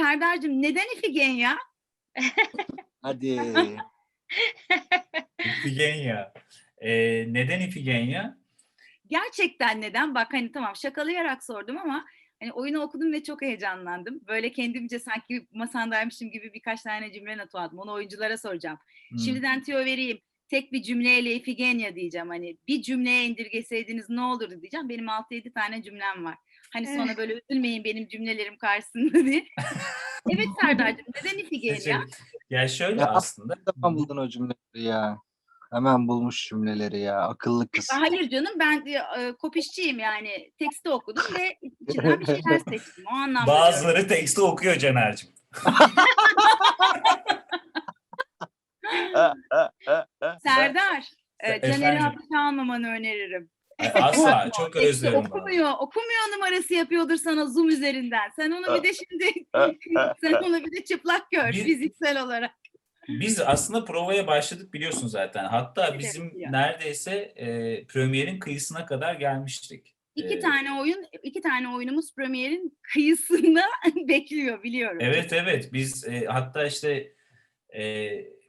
Serdar'cığım neden İfigenya? Hadi. İfigenya. Ee, neden İfigenya? Gerçekten neden? Bak hani tamam şakalayarak sordum ama hani oyunu okudum ve çok heyecanlandım. Böyle kendimce sanki masandaymışım gibi birkaç tane cümle notu aldım. Onu oyunculara soracağım. Hmm. Şimdiden tüyo vereyim. Tek bir cümleyle Ifigenya diyeceğim. Hani bir cümleye indirgeseydiniz ne olurdu diyeceğim. Benim 6-7 tane cümlem var. Hani sonra böyle üzülmeyin benim cümlelerim karşısında diye. evet Serdar'cığım neden Ifigenya? Seçelim. Ya şöyle Ya aslında zaman buldun o cümleleri ya? Hemen bulmuş cümleleri ya. Akıllı kız. Hayır canım ben e, kopişçiyim yani. Teksti okudum ve içinden bir şeyler seçtim. O anlamda. diyorum. bazıları teksti okuyor Caner'cim. Serdar, e? Caner'i hapse almamanı öneririm. Asla çok özlerim. onu. okumuyor, okumuyor numarası yapıyordur sana Zoom üzerinden. Sen onu bir de şimdi, sen onu bir de çıplak gör Bir- fiziksel olarak. Biz aslında provaya başladık biliyorsun zaten. Hatta Evet, bizim biliyorum. neredeyse e, premierin kıyısına kadar gelmiştik. İki Ee, tane oyun, iki tane oyunumuz Premier'in kıyısında bekliyor biliyorum. Evet evet biz e, hatta işte e,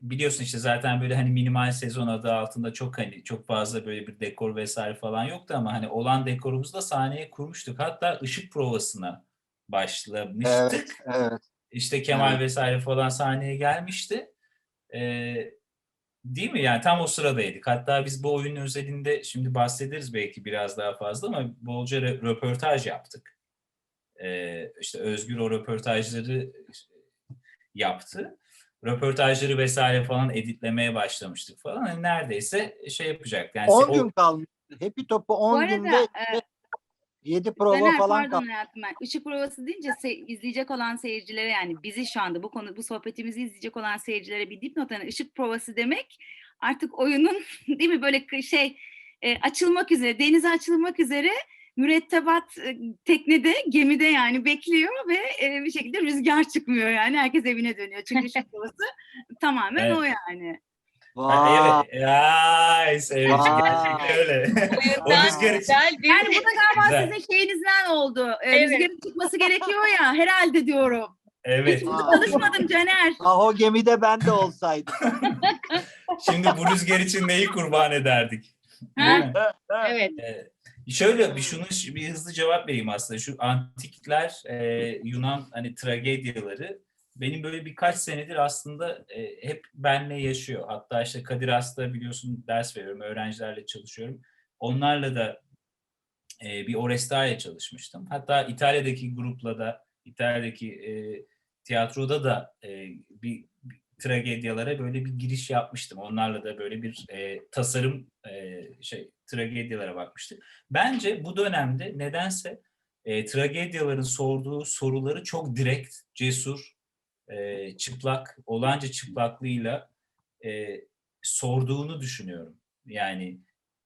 biliyorsun işte zaten böyle hani minimal sezon adı altında çok hani çok fazla böyle bir dekor vesaire falan yoktu ama hani olan dekorumuzu da sahneye kurmuştuk. Hatta ışık provasına başlamıştık. Evet, evet. İşte Kemal Evet. vesaire falan sahneye gelmişti. Ee, değil mi? Yani tam o sıradaydık. Hatta biz bu oyunun özelinde şimdi bahsederiz belki biraz daha fazla ama bolca rö- röportaj yaptık. Ee, işte Özgür o röportajları yaptı. Röportajları vesaire falan editlemeye başlamıştık falan. Hani neredeyse şey yapacak. Yani 10 o- gün kalmış. Happy Top'u 10 arada, günde e, 7 prova Caner, falan pardon kalmış. hayatım ben. Işık provası deyince se- izleyecek olan seyircilere yani bizi şu anda bu konu bu sohbetimizi izleyecek olan seyircilere bir dipnot yani ışık provası demek artık oyunun değil mi böyle şey e, açılmak üzere denize açılmak üzere mürettebat e, teknede gemide yani bekliyor ve e, bir şekilde rüzgar çıkmıyor yani herkes evine dönüyor çünkü provası tamamen Evet. o yani. Vay. evet. Ya, evet. Gerçekten öyle. o rüzgar için. Yani bu da galiba Güzel. sizin şeyinizden oldu. E, Evet. Rüzgarın çıkması gerekiyor ya herhalde diyorum. Evet. Hiç çalışmadım Caner. Ah o gemide ben de olsaydım. Şimdi bu rüzgar için neyi kurban ederdik? Ha? mi? evet. Şöyle bir şunu bir hızlı cevap vereyim aslında. Şu antikler e, Yunan hani tragedyaları benim böyle birkaç senedir aslında e, hep benle yaşıyor. Hatta işte Kadir Has'ta biliyorsun ders veriyorum, öğrencilerle çalışıyorum. Onlarla da e, bir Oresta'ya çalışmıştım. Hatta İtalya'daki grupla da, İtalya'daki e, tiyatroda da e, bir, bir tragedyalara böyle bir giriş yapmıştım. Onlarla da böyle bir e, tasarım e, şey tragedyalara bakmıştık. Bence bu dönemde nedense e, tragedyaların sorduğu soruları çok direkt, cesur, e, çıplak, olanca çıplaklığıyla e, sorduğunu düşünüyorum. Yani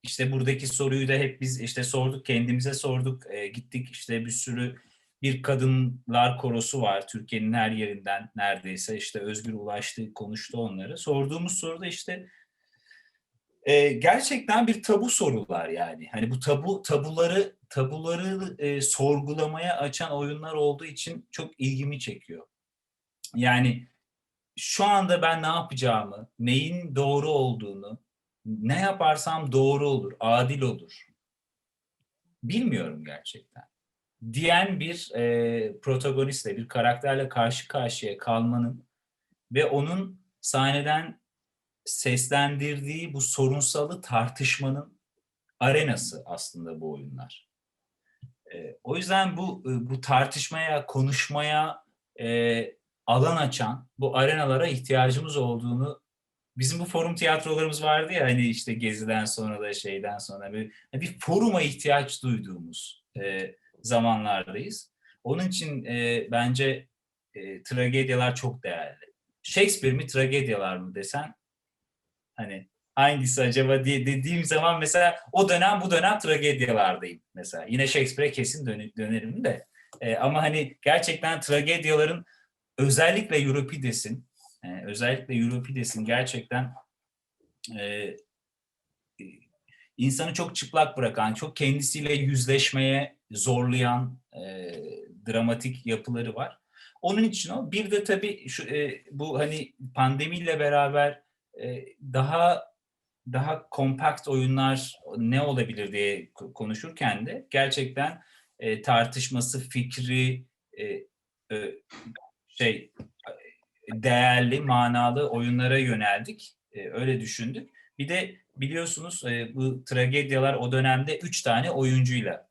işte buradaki soruyu da hep biz işte sorduk, kendimize sorduk, e, gittik işte bir sürü bir kadınlar korosu var Türkiye'nin her yerinden neredeyse işte Özgür ulaştı, konuştu onları. Sorduğumuz soruda işte e, gerçekten bir tabu sorular yani. Hani bu tabu tabuları tabuları e, sorgulamaya açan oyunlar olduğu için çok ilgimi çekiyor. Yani şu anda ben ne yapacağımı, neyin doğru olduğunu, ne yaparsam doğru olur, adil olur. Bilmiyorum gerçekten. Diyen bir e, protagonistle, bir karakterle karşı karşıya kalmanın ve onun sahneden seslendirdiği bu sorunsalı tartışmanın arenası aslında bu oyunlar. E, o yüzden bu e, bu tartışmaya, konuşmaya e, alan açan bu arenalara ihtiyacımız olduğunu bizim bu forum tiyatrolarımız vardı ya hani işte Gezi'den sonra da şeyden sonra bir, bir foruma ihtiyaç duyduğumuz e, zamanlardayız. Onun için e, bence e, tragedyalar çok değerli. Shakespeare mi tragedyalar mı desen hani hangisi acaba diye dediğim zaman mesela o dönem bu dönem tragedyalardayım mesela. Yine Shakespeare'e kesin dön- dönerim de. E, ama hani gerçekten tragedyaların özellikle Euripides'in e, özellikle Euripides'in gerçekten e, insanı çok çıplak bırakan, çok kendisiyle yüzleşmeye zorlayan e, dramatik yapıları var. Onun için o. Bir de tabii şu e, bu hani pandemiyle beraber e, daha daha kompakt oyunlar ne olabilir diye ko- konuşurken de gerçekten e, tartışması, fikri e, e, şey değerli, manalı oyunlara yöneldik. E, öyle düşündük. Bir de biliyorsunuz e, bu tragedyalar o dönemde üç tane oyuncuyla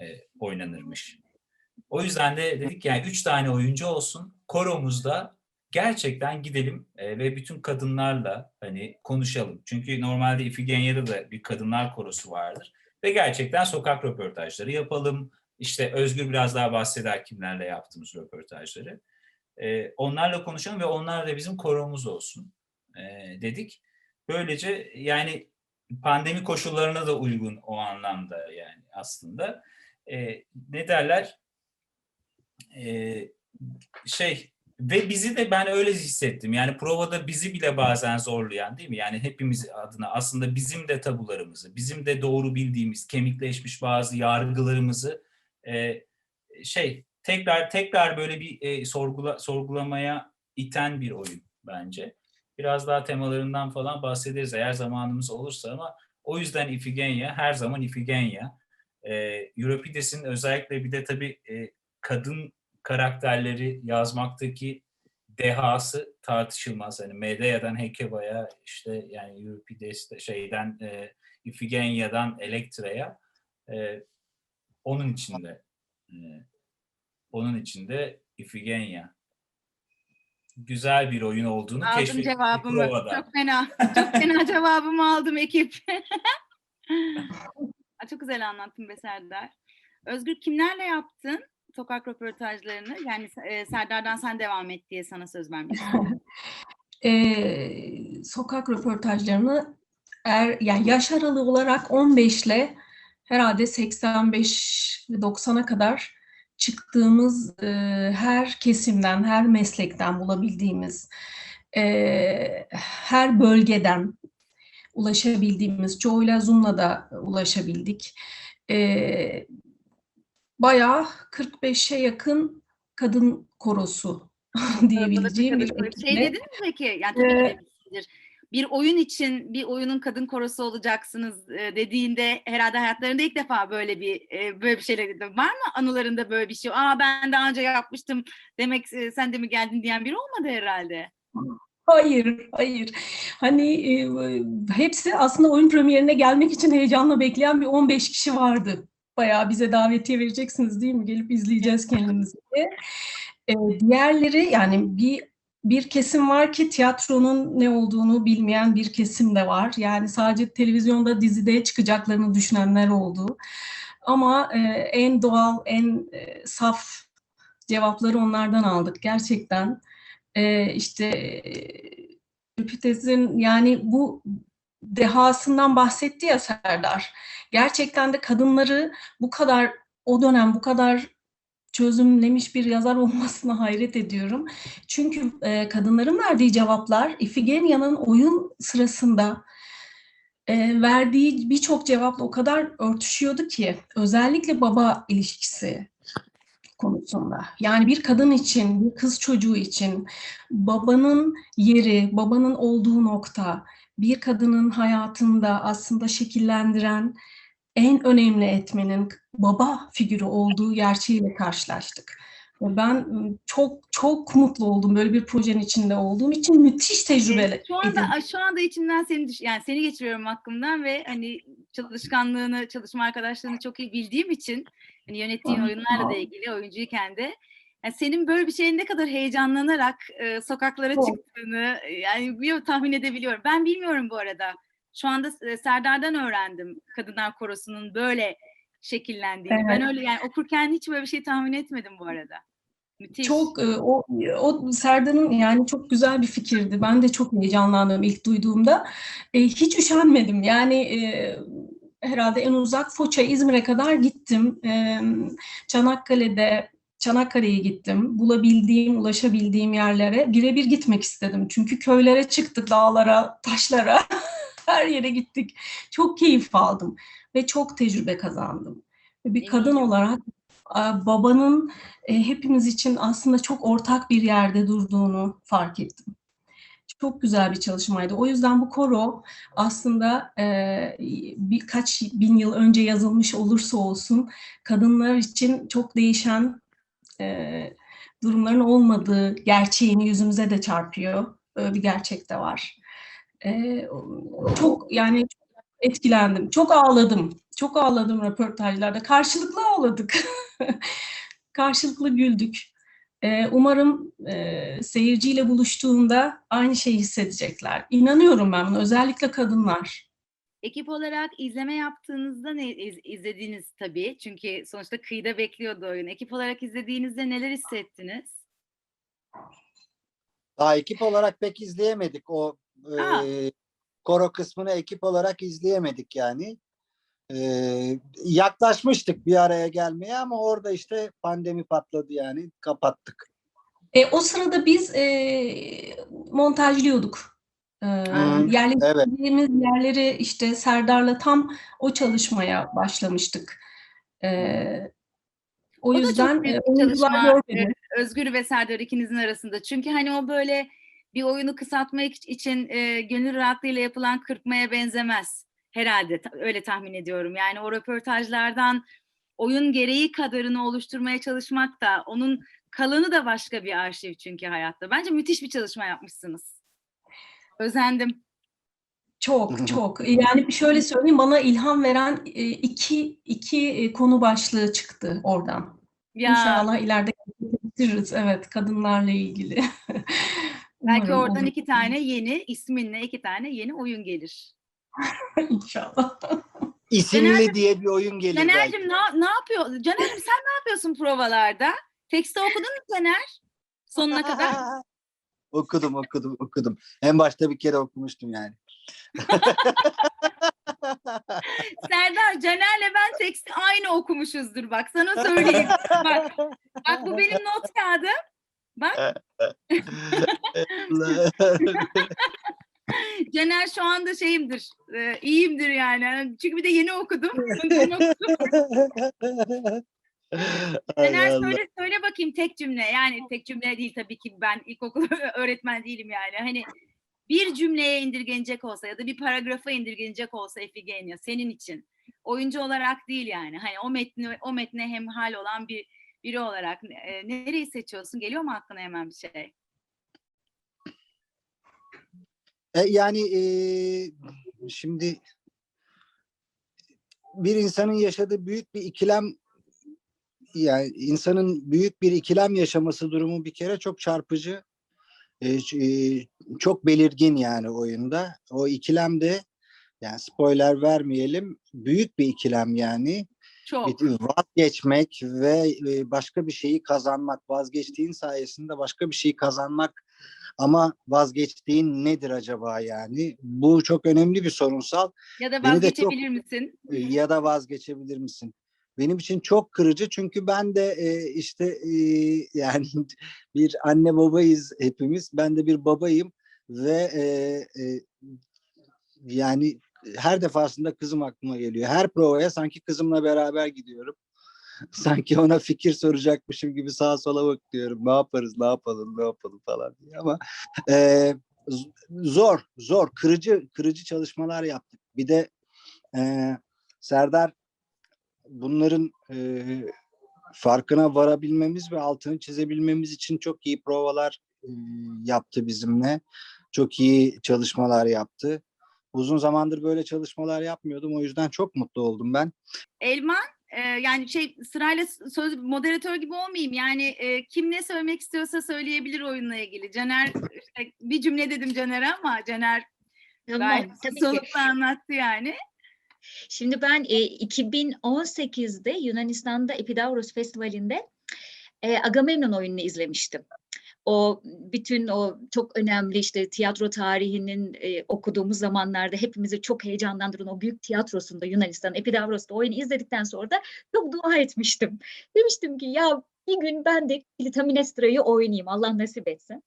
e, oynanırmış. O yüzden de dedik yani üç tane oyuncu olsun. Koromuzda gerçekten gidelim e, ve bütün kadınlarla hani konuşalım. Çünkü normalde İfigenya'da da bir kadınlar korosu vardır. Ve gerçekten sokak röportajları yapalım. İşte Özgür biraz daha bahseder kimlerle yaptığımız röportajları. E, onlarla konuşalım ve onlar da bizim koromuz olsun e, dedik. Böylece yani pandemi koşullarına da uygun o anlamda yani aslında. E, ne derler? E, şey ve bizi de ben öyle hissettim. Yani provada bizi bile bazen zorlayan değil mi? Yani hepimiz adına aslında bizim de tabularımızı, bizim de doğru bildiğimiz, kemikleşmiş bazı yargılarımızı e, şey tekrar tekrar böyle bir e, sorgula, sorgulamaya iten bir oyun bence. Biraz daha temalarından falan bahsederiz eğer zamanımız olursa ama o yüzden Ifigenia her zaman Ifigenia. E, Euripides'in özellikle bir de tabii e, kadın karakterleri yazmaktaki dehası tartışılmaz. Hani Medea'dan Hekeba'ya işte yani Euripides'te şeyden e, Ifigenia'dan Elektra'ya e, onun içinde e, onun içinde Ifigenia güzel bir oyun olduğunu Aldım keşfettik cevabımı. provada. Çok fena. Çok fena cevabımı aldım ekip. Çok güzel anlattın be Serdar. Özgür kimlerle yaptın sokak röportajlarını? Yani e, Serdar'dan sen devam et diye sana söz vermiştim. Eee, sokak röportajlarını eğer yani yaş aralığı olarak 15 ile herhalde 85 ve 90'a kadar çıktığımız eee, her kesimden, her meslekten bulabildiğimiz, eee, her bölgeden ulaşabildiğimiz, çoğuyla Zoom'la da ulaşabildik. Eee bayağı 45'e yakın kadın korosu diyebileceğim bir Şey ekiple. dedin mi peki? Yani tabii Ee. Bir oyun için bir oyunun kadın korosu olacaksınız e, dediğinde herhalde hayatlarında ilk defa böyle bir e, böyle bir şeyler dedim. Var mı anılarında böyle bir şey? Aa ben daha önce yapmıştım demek e, sen de mi geldin diyen biri olmadı herhalde. Hayır, hayır. Hani e, hepsi aslında oyun premierine gelmek için heyecanla bekleyen bir 15 kişi vardı. Bayağı bize davetiye vereceksiniz değil mi? Gelip izleyeceğiz kendimizi diye. E, diğerleri yani bir bir kesim var ki tiyatronun ne olduğunu bilmeyen bir kesim de var. Yani sadece televizyonda, dizide çıkacaklarını düşünenler oldu. Ama e, en doğal, en e, saf cevapları onlardan aldık gerçekten. E, işte Jüpiter'in yani bu dehasından bahsetti ya Serdar. Gerçekten de kadınları bu kadar o dönem bu kadar çözümlemiş bir yazar olmasına hayret ediyorum. Çünkü e, kadınların verdiği cevaplar Ifigenia'nın oyun sırasında e, verdiği birçok cevapla o kadar örtüşüyordu ki özellikle baba ilişkisi konusunda. Yani bir kadın için, bir kız çocuğu için babanın yeri, babanın olduğu nokta, bir kadının hayatında aslında şekillendiren en önemli etmenin baba figürü olduğu gerçeğiyle karşılaştık. Ben ıı, çok çok mutlu oldum böyle bir projenin içinde olduğum için müthiş tecrübe E, Şu anda edindim. şu anda içimden seni düş- yani seni geçiriyorum aklımdan ve hani çalışkanlığını, çalışma arkadaşlarını çok iyi bildiğim için hani yönettiğin oyunlarla da ilgili oyuncuyken de yani senin böyle bir şeyin ne kadar heyecanlanarak e, sokaklara Çok. çıktığını e, yani biliyorum, tahmin edebiliyorum. Ben bilmiyorum bu arada. Şu anda e, Serdar'dan öğrendim Kadınlar Korosu'nun böyle şekillendiğini. Ben Evet. öyle yani okurken hiç böyle bir şey tahmin etmedim bu arada. Müthiş. Çok e, o, o Serdar'ın yani çok güzel bir fikirdi. Ben de çok heyecanlandım ilk duyduğumda. E, hiç üşenmedim. Yani e, herhalde en uzak Foça, İzmir'e kadar gittim. E, Çanakkale'de Çanakkale'ye gittim. Bulabildiğim, ulaşabildiğim yerlere birebir gitmek istedim. Çünkü köylere çıktık, dağlara, taşlara. Her yere gittik. Çok keyif aldım ve çok tecrübe kazandım. Bir kadın olarak babanın e, hepimiz için aslında çok ortak bir yerde durduğunu fark ettim. Çok güzel bir çalışmaydı. O yüzden bu koro aslında e, birkaç bin yıl önce yazılmış olursa olsun kadınlar için çok değişen e, durumların olmadığı gerçeğini yüzümüze de çarpıyor. Böyle bir gerçek de var. E, çok yani etkilendim. Çok ağladım. Çok ağladım röportajlarda. Karşılıklı ağladık. Karşılıklı güldük. Ee, umarım e, seyirciyle buluştuğunda aynı şeyi hissedecekler. İnanıyorum ben buna. Özellikle kadınlar. Ekip olarak izleme yaptığınızda ne iz- izlediniz tabii. Çünkü sonuçta kıyıda bekliyordu oyun. Ekip olarak izlediğinizde neler hissettiniz? Daha ekip olarak pek izleyemedik. O Aa. e, koro kısmını ekip olarak izleyemedik yani. E, yaklaşmıştık bir araya gelmeye ama orada işte pandemi patladı yani kapattık. E, o sırada biz e, montajlıyorduk. E, Hı, yerleştirdiğimiz yerleri işte Serdar'la tam o çalışmaya başlamıştık. E, o, O da çok yüzden büyük çalışma. Özgür ve Serdar ikinizin arasında. Çünkü hani o böyle bir oyunu kısaltmak için e, gönül rahatlığıyla yapılan kırpmaya benzemez. Herhalde öyle tahmin ediyorum. Yani o röportajlardan oyun gereği kadarını oluşturmaya çalışmak da onun kalanı da başka bir arşiv çünkü hayatta. Bence müthiş bir çalışma yapmışsınız. Özendim. Çok çok. Yani şöyle söyleyeyim bana ilham veren e, iki iki e, konu başlığı çıktı oradan. Ya İnşallah ileride getiririz. Evet, kadınlarla ilgili. belki Umarım oradan olur. iki tane yeni isminle iki tane yeni oyun gelir. İnşallah. İsimli diye bir oyun gelir belki. Caner'cim ne, ne yapıyor? Caner'cim sen ne yapıyorsun provalarda? Teksti okudun mu Caner? Sonuna kadar. okudum okudum okudum. En başta bir kere okumuştum yani. Serdar, Caner'le ben teksti aynı okumuşuzdur bak sana söyleyeyim. Bak, bak bu benim not kağıdım. Bak Caner şu anda şeyimdir, e, iyiyimdir yani. Çünkü bir de yeni okudum. Hay Caner söyle, söyle bakayım tek cümle. Yani tek cümle değil tabii ki ben ilkokul öğretmen değilim yani. Hani bir cümleye indirgenecek olsa ya da bir paragrafa indirgenecek olsa Efigenia senin için oyuncu olarak değil yani. Hani o metni o metne hemhal olan bir biri olarak e, nereyi seçiyorsun? Geliyor mu aklına hemen bir şey? E, yani e, şimdi bir insanın yaşadığı büyük bir ikilem yani insanın büyük bir ikilem yaşaması durumu bir kere çok çarpıcı. E, e, çok belirgin yani oyunda. O ikilem de yani spoiler vermeyelim büyük bir ikilem yani. Çok. Vazgeçmek ve e, başka bir şeyi kazanmak. Vazgeçtiğin sayesinde başka bir şeyi kazanmak ama vazgeçtiğin nedir acaba yani? Bu çok önemli bir sorunsal Ya da de çok- vazgeçebilir misin? e, ya da vazgeçebilir misin? Benim için çok kırıcı çünkü ben de e, işte e, yani bir anne babayız hepimiz. Ben de bir babayım ve e, e, yani her defasında kızım aklıma geliyor. Her provaya sanki kızımla beraber gidiyorum. Sanki ona fikir soracakmışım gibi sağa sola bakıyorum. Ne yaparız, ne yapalım, ne yapalım falan diye ama e, zor, zor, kırıcı, kırıcı çalışmalar yaptık. Bir de e, Serdar bunların e, farkına varabilmemiz ve altını çizebilmemiz için çok iyi provalar e, yaptı bizimle. Çok iyi çalışmalar yaptı. Uzun zamandır böyle çalışmalar yapmıyordum. O yüzden çok mutlu oldum ben. Elman e, yani şey sırayla söz moderatör gibi olmayayım. Yani e, kim ne söylemek istiyorsa söyleyebilir oyunla ilgili. Caner işte bir cümle dedim Caner'e ama Caner gayet soluklu anlattı yani. Şimdi ben e, 2018'de Yunanistan'da Epidavros Festivali'nde e, Agamemnon oyununu izlemiştim. O bütün o çok önemli işte tiyatro tarihinin e, okuduğumuz zamanlarda hepimizi çok heyecanlandıran o büyük tiyatrosunda Yunanistan Epidavros'ta oyunu izledikten sonra da çok dua etmiştim. Demiştim ki ya bir gün ben de Clitemnesтрa'yı oynayayım Allah nasip etsin.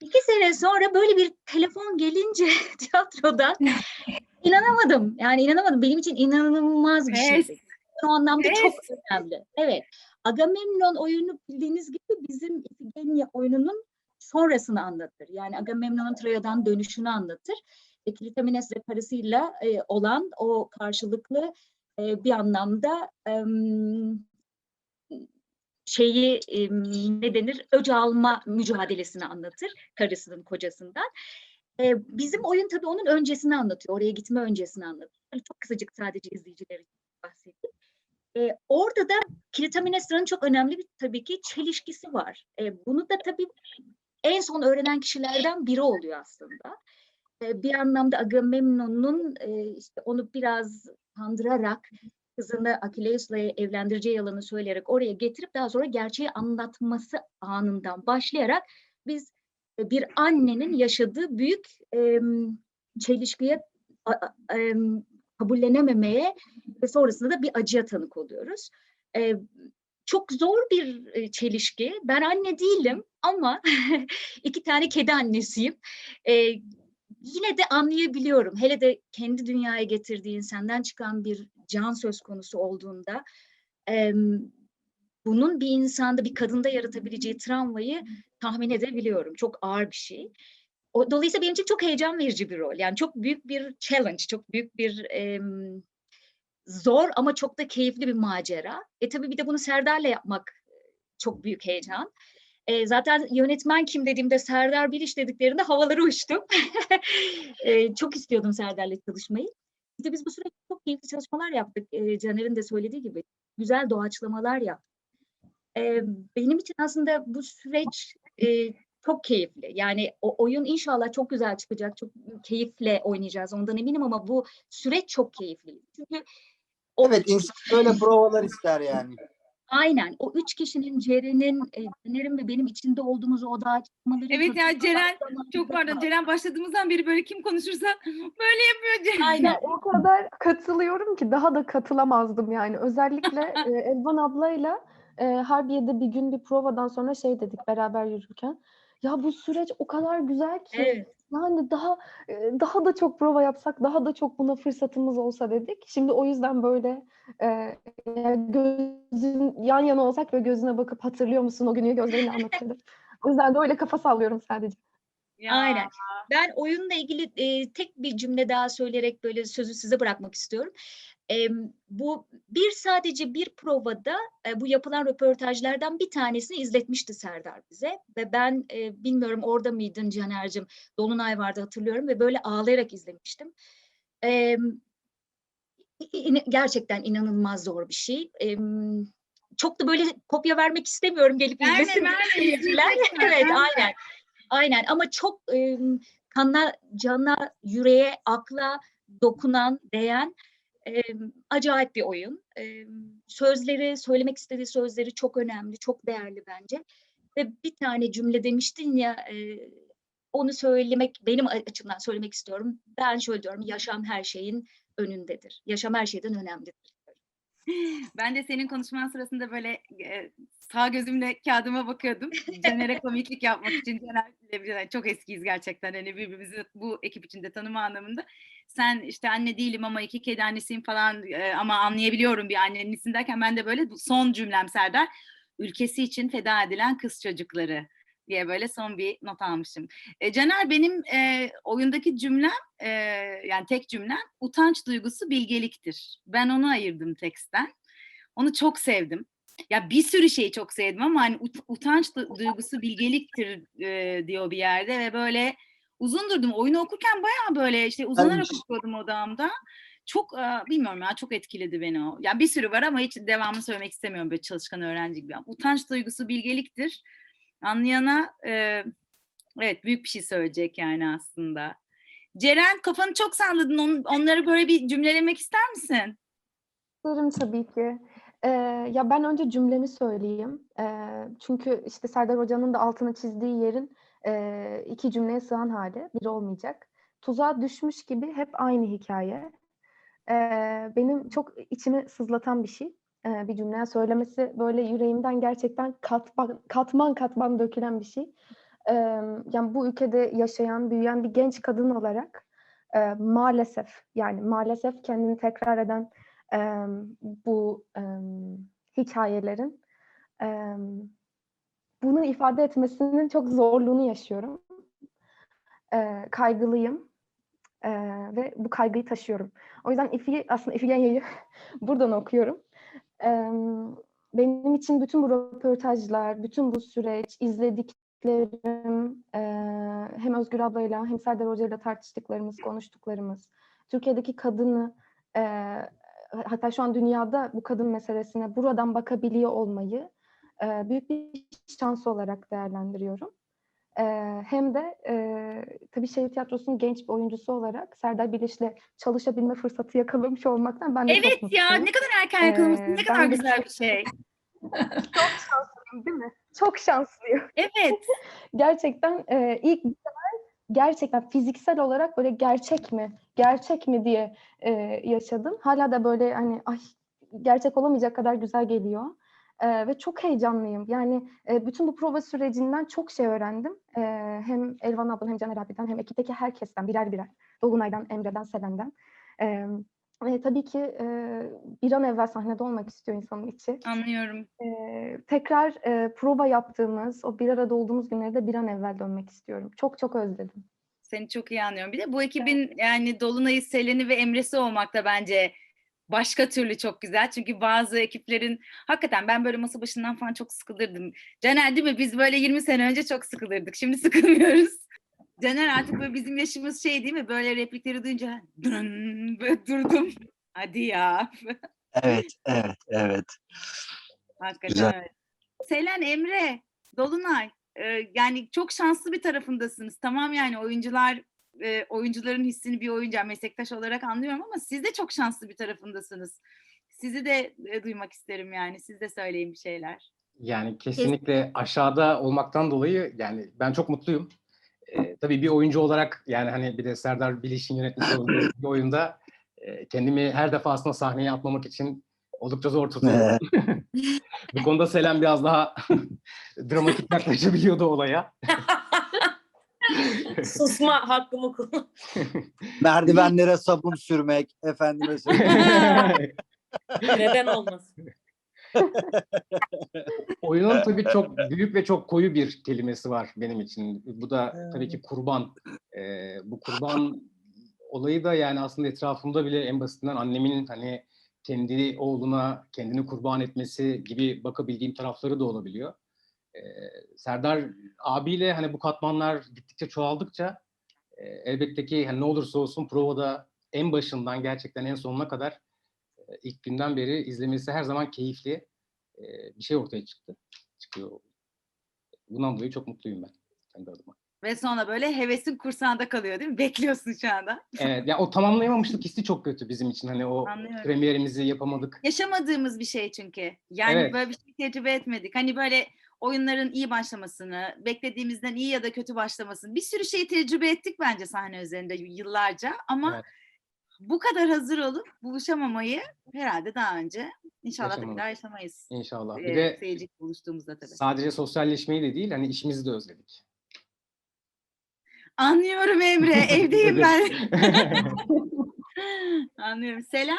İki sene sonra böyle bir telefon gelince tiyatrodan inanamadım. Yani inanamadım. Benim için inanılmaz bir Evet. şeydi. O anlamda çok Evet. önemli. Evet. Agamemnon oyunu bildiğiniz gibi bizim İfigenia oyununun sonrasını anlatır. Yani Agamemnon'un Troya'dan dönüşünü anlatır. E, Klitemenes ve karısıyla e, olan o karşılıklı e, bir anlamda em, şeyi em, ne denir öc alma mücadelesini anlatır karısının kocasından. E, bizim oyun tabii onun öncesini anlatıyor. Oraya gitme öncesini anlatıyor. Hani çok kısacık sadece izleyiciler için bahsedeyim. E, orada da Klitamenestra'nın çok önemli bir tabii ki çelişkisi var. E, bunu da tabii en son öğrenen kişilerden biri oluyor aslında. E, bir anlamda Agamemnon'un e, işte onu biraz kandırarak kızını Akileus'la evlendireceği yalanı söyleyerek oraya getirip daha sonra gerçeği anlatması anından başlayarak biz e, bir annenin yaşadığı büyük em, çelişkiye kabullenememeye ve sonrasında da bir acıya tanık oluyoruz. E, çok zor bir e, çelişki. Ben anne değilim ama iki tane kedi annesiyim. E, yine de anlayabiliyorum. Hele de kendi dünyaya getirdiğin, senden çıkan bir can söz konusu olduğunda em, bunun bir insanda, bir kadında yaratabileceği travmayı tahmin edebiliyorum. Çok ağır bir şey. O, dolayısıyla benim için çok heyecan verici bir rol. Yani çok büyük bir challenge, çok büyük bir em, zor ama çok da keyifli bir macera. E tabii bir de bunu Serdar'la yapmak çok büyük heyecan. E, zaten yönetmen kim dediğimde Serdar Biliş dediklerinde havalara uçtum. E, çok istiyordum Serdar'la çalışmayı. İşte biz bu süreçte çok keyifli çalışmalar yaptık. E, Caner'in de söylediği gibi. Güzel doğaçlamalar yaptık. E, benim için aslında bu süreç e, çok keyifli. Yani o oyun inşallah çok güzel çıkacak. Çok keyifle oynayacağız ondan eminim ama bu süreç çok keyifli. Çünkü o Evet insan böyle provalar ister yani. Aynen. O üç kişinin Ceren'in, e, Caner'in ve benim içinde olduğumuz o odağa çıkmaları. Evet ya, Ceren, Çok pardon. Ceren başladığımızdan beri böyle kim konuşursa böyle yapıyor Ceren. Aynen. O kadar katılıyorum ki daha da katılamazdım yani. Özellikle e, Elvan ablayla e, Harbiye'de bir gün bir provadan sonra şey dedik beraber yürürken. Ya bu süreç o kadar güzel ki Evet. yani daha e, daha da çok prova yapsak, daha da çok buna fırsatımız olsa dedik. Şimdi o yüzden böyle e, yani gözün yan yana olsak ve gözüne bakıp hatırlıyor musun o günü gözleriyle anlatırdım. O yüzden de öyle kafa sallıyorum sadece. Ya. Aynen. Ben oyunla ilgili e, tek bir cümle daha söyleyerek böyle sözü size bırakmak istiyorum. E, bu bir sadece bir provada e, bu yapılan röportajlardan bir tanesini izletmişti Serdar bize ve ben e, bilmiyorum orada mıydın Caner'cim Dolunay vardı hatırlıyorum ve böyle ağlayarak izlemiştim. E, gerçekten inanılmaz zor bir şey. E, çok da böyle kopya vermek istemiyorum gelip Verme, izlesin verme, seyirciler. izleyecekler, evet aynen. Aynen ama çok e, kana, cana, yüreğe, akla dokunan, değen e, acayip bir oyun. E, sözleri, söylemek istediği sözleri çok önemli, çok değerli bence. Ve bir tane cümle demiştin ya, e, onu söylemek, benim açımdan söylemek istiyorum. Ben şöyle diyorum, yaşam her şeyin önündedir. Yaşam her şeyden önemlidir. Ben de senin konuşman sırasında böyle e, sağ gözümle kağıdıma bakıyordum. Caner'e komiklik yapmak için Caner Caner- çok eskiyiz gerçekten hani birbirimizi bu ekip içinde tanıma anlamında. Sen işte anne değilim ama iki kedi annesiyim falan e, ama anlayabiliyorum bir annenisin derken ben de böyle bu son cümlem Serdar ülkesi için feda edilen kız çocukları diye böyle son bir not almışım. E, Caner benim e, oyundaki cümlem e, yani tek cümlem utanç duygusu bilgeliktir. Ben onu ayırdım teksten. Onu çok sevdim. Ya bir sürü şeyi çok sevdim ama hani ut- utanç du- duygusu bilgeliktir e, diyor bir yerde ve böyle uzun durdum. Oyunu okurken bayağı böyle işte uzanarak okuyordum odamda. Çok e, bilmiyorum ya çok etkiledi beni o. Yani bir sürü var ama hiç devamını söylemek istemiyorum böyle çalışkan öğrenci gibi. Utanç duygusu bilgeliktir. Anlayana e, evet büyük bir şey söyleyecek yani aslında. Ceren kafanı çok salladın. On- onları böyle bir cümlelemek ister misin? İsterim tabii ki. Ee, ya ben önce cümlemi söyleyeyim. Ee, çünkü işte Serdar Hoca'nın da altını çizdiği yerin e, iki cümleye sığan hali, biri olmayacak. Tuzağa düşmüş gibi hep aynı hikaye. Ee, benim çok içimi sızlatan bir şey. Ee, bir cümle söylemesi böyle yüreğimden gerçekten katman katman, katman dökülen bir şey. Ee, yani bu ülkede yaşayan, büyüyen bir genç kadın olarak e, maalesef yani maalesef kendini tekrar eden bu hikayelerin bunu ifade etmesinin çok zorluğunu yaşıyorum. Kaygılıyım eee, ve bu kaygıyı taşıyorum. O yüzden İfi, aslında İfigenya'yı buradan okuyorum. Benim için bütün bu röportajlar, bütün bu süreç, izlediklerim, hem Özgür ablayla hem Serdar Hoca'yla tartıştıklarımız, konuştuklarımız, Türkiye'deki kadını, hatta şu an dünyada bu kadın meselesine buradan bakabiliyor olmayı büyük bir şans olarak değerlendiriyorum. Eee, hem de eee tabii şehir tiyatrosunun genç bir oyuncusu olarak Serdar Biliş'le çalışabilme fırsatı yakalamış olmaktan ben de çok Evet ya mutluyum. ne kadar erken yakalamışsın. Ee, Ne kadar güzel bir şey. Çok şanslıyım değil mi? Çok şanslıyım. Evet. Gerçekten eee, ilk gerçekten fiziksel olarak böyle gerçek mi, gerçek mi diye eee, yaşadım. Hala da böyle hani ay gerçek olamayacak kadar güzel geliyor. Eee, ve çok heyecanlıyım. Yani eee, bütün bu prova sürecinden çok şey öğrendim. Eee, hem Elvan ablan hem Caner abiden hem ekipteki herkesten birer birer. Dolunay'dan, Emre'den, Selen'den. Eee, ve tabii ki eee, bir an evvel sahnede olmak istiyor insanın içi. Anlıyorum. Eee, tekrar eee, prova yaptığımız, o bir arada olduğumuz günlere de bir an evvel dönmek istiyorum. Çok çok özledim. Seni çok iyi anlıyorum. Bir de bu ekibin yani Dolunay'ı, Selen'i ve Emre'si olmak da bence başka türlü çok güzel. Çünkü bazı ekiplerin hakikaten ben böyle masa başından falan çok sıkılırdım. Caner değil mi? Biz böyle 20 sene önce çok sıkılırdık. Şimdi sıkılmıyoruz. Caner artık böyle bizim yaşımız şey değil mi? Böyle replikleri duyunca dın, böyle durdum. Hadi ya. Evet, evet, evet. Hakikaten Güzel. öyle. Selen, Emre, Dolunay. e, yani çok şanslı bir tarafındasınız. Tamam yani oyuncular e, oyuncuların hissini bir oyuncu meslektaş olarak anlıyorum ama siz de çok şanslı bir tarafındasınız. Sizi de e, duymak isterim yani. Siz de söyleyin bir şeyler. Yani kesinlikle aşağıda olmaktan dolayı yani ben çok mutluyum. Ee, tabii bir oyuncu olarak yani hani bir de Serdar Biliş'in yönetmiş olduğu bir oyunda e, kendimi her defasında sahneye atmamak için oldukça zor tutuyorum. Bu konuda Selen biraz daha dramatik yaklaşabiliyordu olaya. Susma hakkımı kullan. Merdivenlere sabun sürmek, efendime söyleyeyim. Neden olmasın? Oyunun tabii çok büyük ve çok koyu bir kelimesi var benim için. Bu da tabii ki kurban. Ee, bu kurban olayı da yani aslında etrafımda bile en basitinden annemin hani kendi oğluna kendini kurban etmesi gibi bakabildiğim tarafları da olabiliyor. Serdar abiyle hani bu katmanlar gittikçe çoğaldıkça e, elbette ki hani ne olursa olsun provada en başından gerçekten en sonuna kadar e, ilk günden beri izlemesi her zaman keyifli e, bir şey ortaya çıktı. Çıkıyor. Bundan dolayı çok mutluyum ben kendi adıma. Ve sonra böyle hevesin kursağında kalıyor değil mi? Bekliyorsun şu anda. Evet, ya o tamamlayamamışlık hissi çok kötü bizim için. Hani o Anlıyorum. premierimizi yapamadık. Yaşamadığımız bir şey çünkü. Yani Evet. böyle bir şey tecrübe etmedik. Hani böyle oyunların iyi başlamasını, beklediğimizden iyi ya da kötü başlamasını bir sürü şeyi tecrübe ettik bence sahne üzerinde yıllarca ama Evet. bu kadar hazır olup buluşamamayı herhalde daha önce inşallah da bir Yaşamadık. daha yaşamayız. İnşallah. Ee, Bir de seyirciyle buluştuğumuzda tabii. sadece sosyalleşmeyi de değil, hani işimizi de özledik. Anlıyorum Emre, evdeyim ben. Anlıyorum. Selen,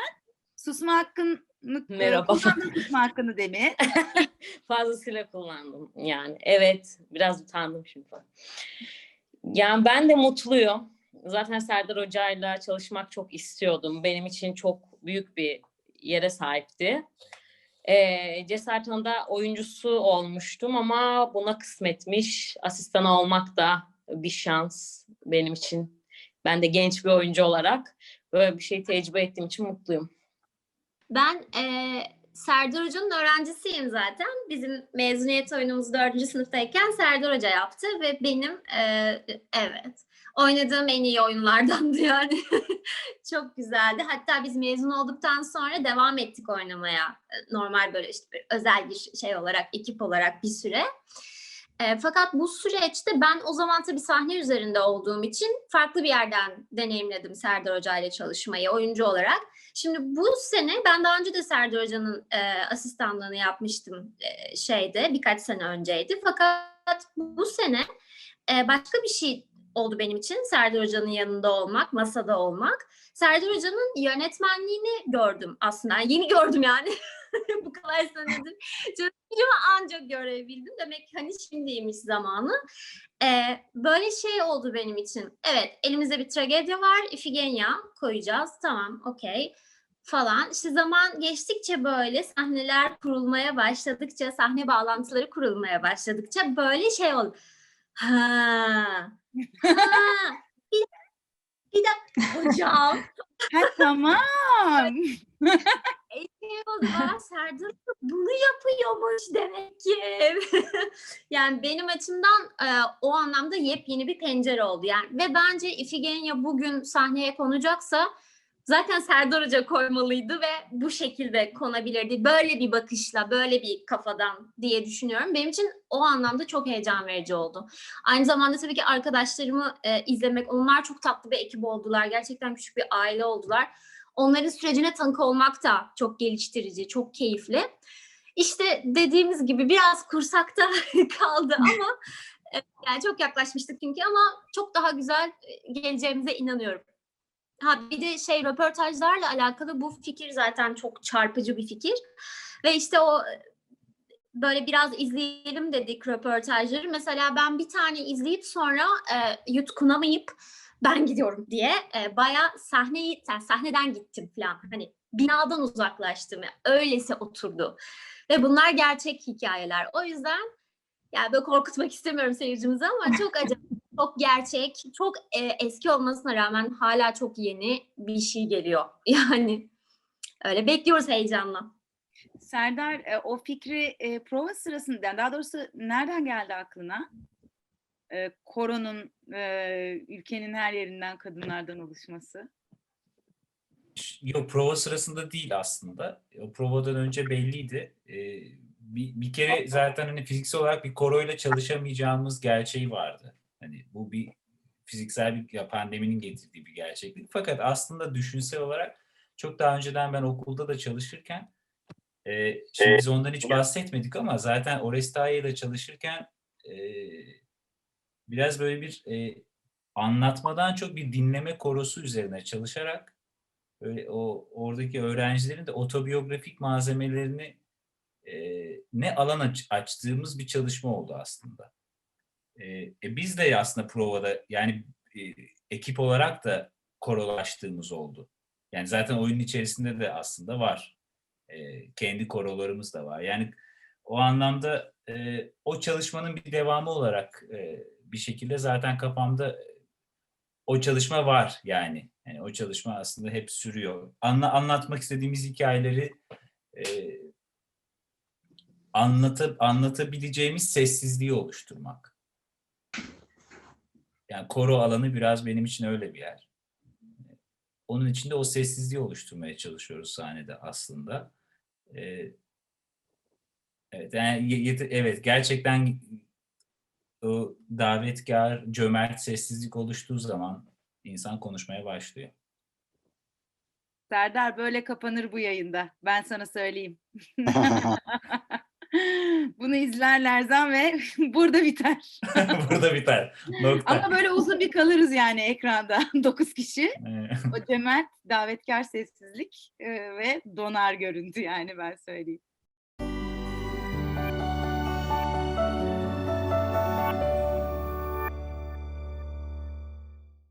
susma hakkını Merhaba. kullandın susma hakkını demin. Fazlasıyla kullandım yani. Evet, biraz utandım şimdi falan. Yani ben de mutluyum. Zaten Serdar Hoca'yla çalışmak çok istiyordum. Benim için çok büyük bir yere sahipti. Ee, Cesaret Hanı'da oyuncusu olmuştum ama buna kısmetmiş. Asistan olmak da bir şans benim için. Ben de genç bir oyuncu olarak böyle bir şey tecrübe ettiğim için mutluyum. Ben eee Serdar Hoca'nın öğrencisiyim zaten. Bizim mezuniyet oyunumuz dördüncü sınıftayken Serdar Hoca yaptı ve benim eee, evet oynadığım en iyi oyunlardandı yani. Çok güzeldi. Hatta biz mezun olduktan sonra devam ettik oynamaya. E, Normal böyle işte özel bir şey olarak, ekip olarak bir süre. E, fakat bu süreçte ben o zaman tabii sahne üzerinde olduğum için farklı bir yerden deneyimledim Serdar Hoca ile çalışmayı oyuncu olarak. Şimdi bu sene ben daha önce de Serdar Hoca'nın e, asistanlığını yapmıştım e, şeyde birkaç sene önceydi. Fakat bu sene e, başka bir şey oldu benim için Serdar Hoca'nın yanında olmak, masada olmak. Serdar Hoca'nın yönetmenliğini gördüm aslında. Yeni gördüm yani. bu kadar senedir çözümcümü ancak görebildim. Demek ki hani şimdiymiş zamanı. Ee, böyle şey oldu benim için. Evet elimizde bir tragedya var. Ifigenia koyacağız. Tamam okey falan. İşte zaman geçtikçe böyle sahneler kurulmaya başladıkça, sahne bağlantıları kurulmaya başladıkça böyle şey oldu. Ha. Ha. Bir, bir dakika hocam. Ha, tamam. Aa, Serdar bunu yapıyormuş demek ki. yani benim açımdan e, o anlamda yepyeni bir pencere oldu. Yani ve bence Ifigenia bugün sahneye konacaksa zaten Serdar Hoca koymalıydı ve bu şekilde konabilirdi. Böyle bir bakışla, böyle bir kafadan diye düşünüyorum. Benim için o anlamda çok heyecan verici oldu. Aynı zamanda tabii ki arkadaşlarımı e, izlemek, onlar çok tatlı bir ekip oldular. Gerçekten küçük bir aile oldular. Onların sürecine tanık olmak da çok geliştirici, çok keyifli. İşte dediğimiz gibi biraz kursakta kaldı ama e, yani çok yaklaşmıştık çünkü ama çok daha güzel e, geleceğimize inanıyorum. Ha bir de şey röportajlarla alakalı bu fikir zaten çok çarpıcı bir fikir. Ve işte o e, böyle biraz izleyelim dedik röportajları. Mesela ben bir tane izleyip sonra e, yutkunamayıp ben gidiyorum diye e, bayağı sahneyi yani sahneden gittim falan. Hani binadan uzaklaştım. Öylese oturdu. Ve bunlar gerçek hikayeler. O yüzden yani böyle korkutmak istemiyorum seyircimizi ama çok acayip, çok gerçek, çok e, eski olmasına rağmen hala çok yeni bir şey geliyor. Yani öyle bekliyoruz heyecanla. Serdar e, o fikri e, prova sırasında daha doğrusu nereden geldi aklına? E, koronun e, ülkenin her yerinden kadınlardan oluşması. Yok prova sırasında değil aslında. O provadan önce belliydi. Ee, bir, bir kere zaten hani fiziksel olarak bir koroyla çalışamayacağımız gerçeği vardı. Hani bu bir fiziksel bir ya pandeminin getirdiği bir gerçeklik. Fakat aslında düşünsel olarak çok daha önceden ben okulda da çalışırken e, şimdi biz ondan hiç bahsetmedik ama zaten Orestaya ile çalışırken e, biraz böyle bir e, anlatmadan çok bir dinleme korosu üzerine çalışarak böyle o oradaki öğrencilerin de otobiyografik malzemelerini e, ne alan aç- açtığımız bir çalışma oldu aslında. E, e, biz de aslında provada yani e, ekip olarak da korolaştığımız oldu. Yani zaten oyunun içerisinde de aslında var. E, kendi korolarımız da var. Yani o anlamda e, o çalışmanın bir devamı olarak e, bir şekilde zaten kafamda o çalışma var yani. Yani o çalışma aslında hep sürüyor. Anla, anlatmak istediğimiz hikayeleri e, anlatıp anlatabileceğimiz sessizliği oluşturmak. Yani koro alanı biraz benim için öyle bir yer. Onun içinde o sessizliği oluşturmaya çalışıyoruz sahnede aslında. E, evet, yani evet gerçekten o davetkar, cömert sessizlik oluştuğu zaman insan konuşmaya başlıyor. Serdar böyle kapanır bu yayında. Ben sana söyleyeyim. Bunu izler Lerzan ve burada biter. Burada biter. Nokta. Ama böyle uzun bir kalırız yani ekranda. Dokuz kişi. O cömert, davetkar sessizlik e, ve donar görüntü yani ben söyleyeyim.